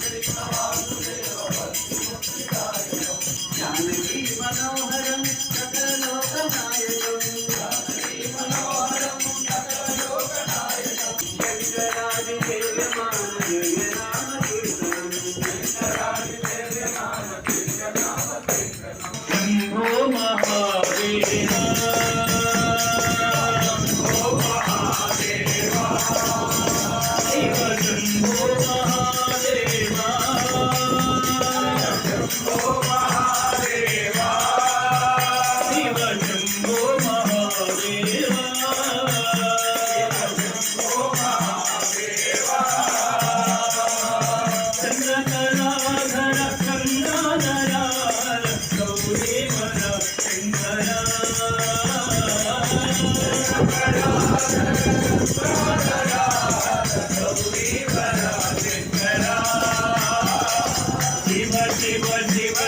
Krishna Zebra, Zebra.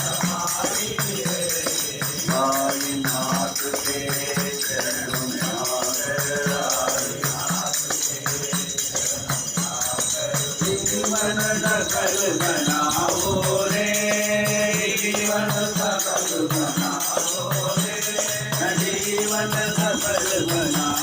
जीवन सफल बनाओ रे। जीवन सफल बनाओ रे जीवन सफल बनाओ।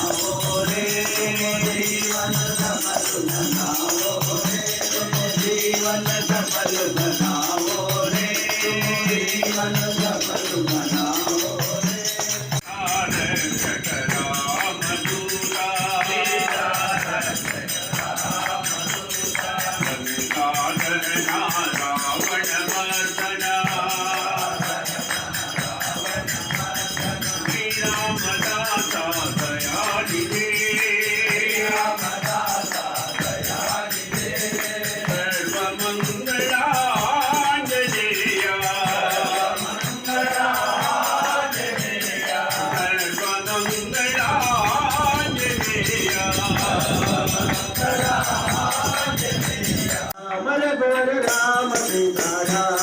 Yeah.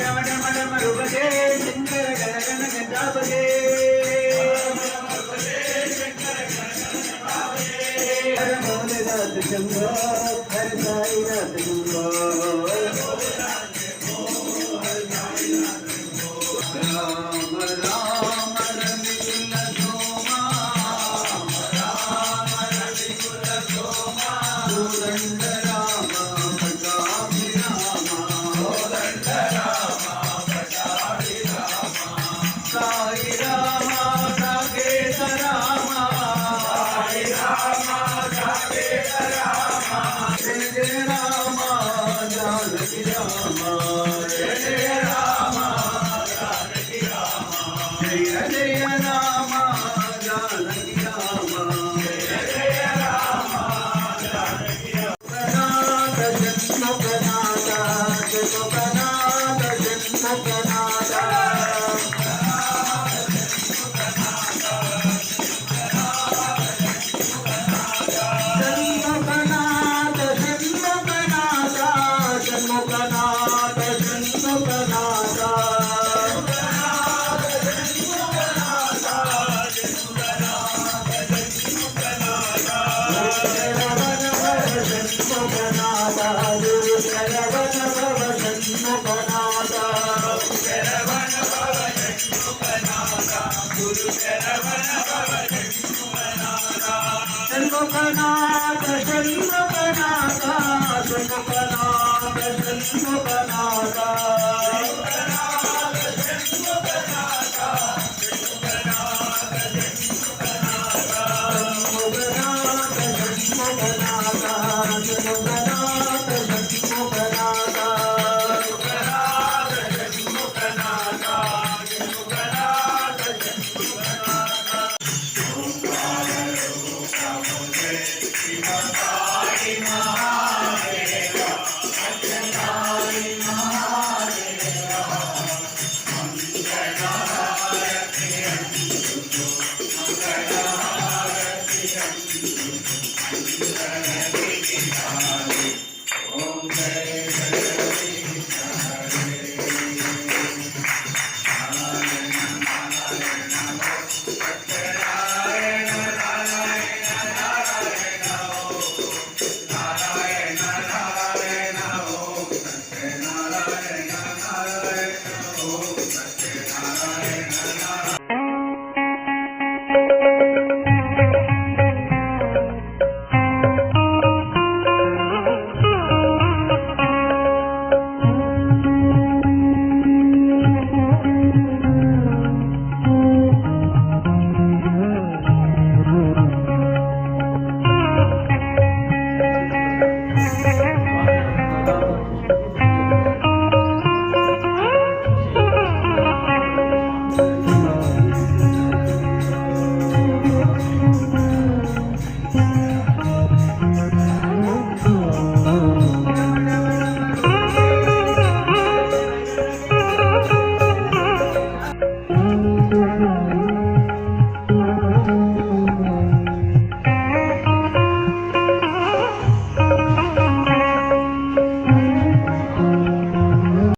రమణమణమరుపదే శంకర గణగణ గణాపదే హర మౌనదాత శంభా Thank. Shri Mukha Naka, Shri Mukha Om Jai Jai